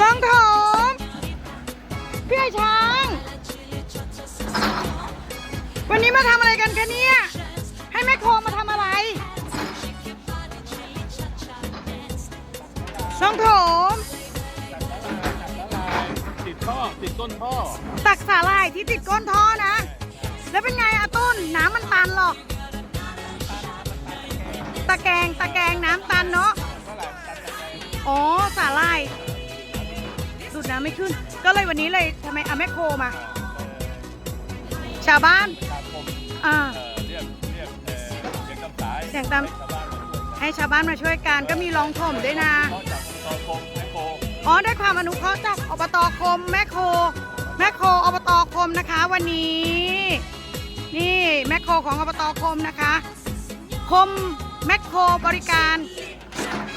กองถมพี่ไอช้าง วันนี้มาทำอะไรกันคะเนี่ย ให้แม่โคมาทำอะไรกองถมติดท่อติดต้นท่อตักสาหร่ายที่ติดก้นท่อนะ แล้วเป็นไงอะต้นน้ำมันตันหรอก ตะแกรงตะแกรงน้ำตันเนาะ อ๋อสาหร่าย ดน้ำไม่ขึ้น ก็เลยวันนี้เลยทำไมเอาแม่โคมา ชาวบ้าน อ่า เรียกเรียกเอ่อเสียงตำสายเสียงตำ ให้ชาวบ้านมาช่วยให้ชาวบ้านมาช่วยกันก็มีรองถมด้วยนะ นอกจากตอนคงไมโครอ๋อได้ความอนุเคราะห์จากอบตคมแม่โค แม่โคอบตคมนะคะ วันนี้ นี่แม่โคของอบตคมนะคะ คมแม่โคบริการ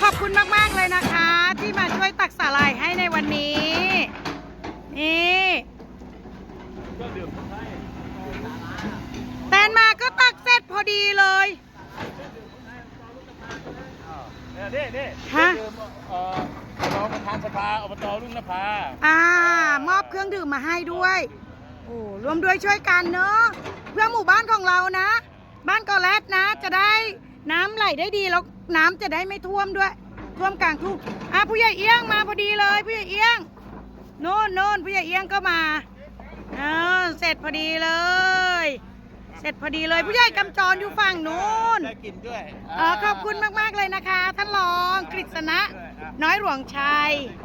ขอบคุณมาก ๆ เลยนะคะ นี่แตนมาก็ตักเสร็จพอดีเลยเนี่ยนี่ฮะเครื่องดื่มเอ่อรองประธานสภาอบตรุ่งนภาอ่า มอบเครื่องดื่มมาให้ด้วย โอ้รวมด้วยช่วยกันเนอะเพื่อหมู่บ้านของเรานะ บ้านกอแรดนะ จะได้น้ำไหลได้ดีแล้วน้ำจะได้ไม่ท่วมด้วย ท่วมกลางทุ่งอะผู้ใหญ่เอี้ยงมาพอดีเลยผู้ใหญ่เอี้ยง น่นโน่นผู้ใหญ่เอี้ยงก็มาเออเสร็จพอดีเลย เสร็จพอดีเลยผู้ใหญ่กำจรอยู่ฝั่งนู้นได้กินด้วยเออขอบคุณมาก ๆ เลยนะคะ ท่านรองกฤษณะ น้อยหลวงชัยค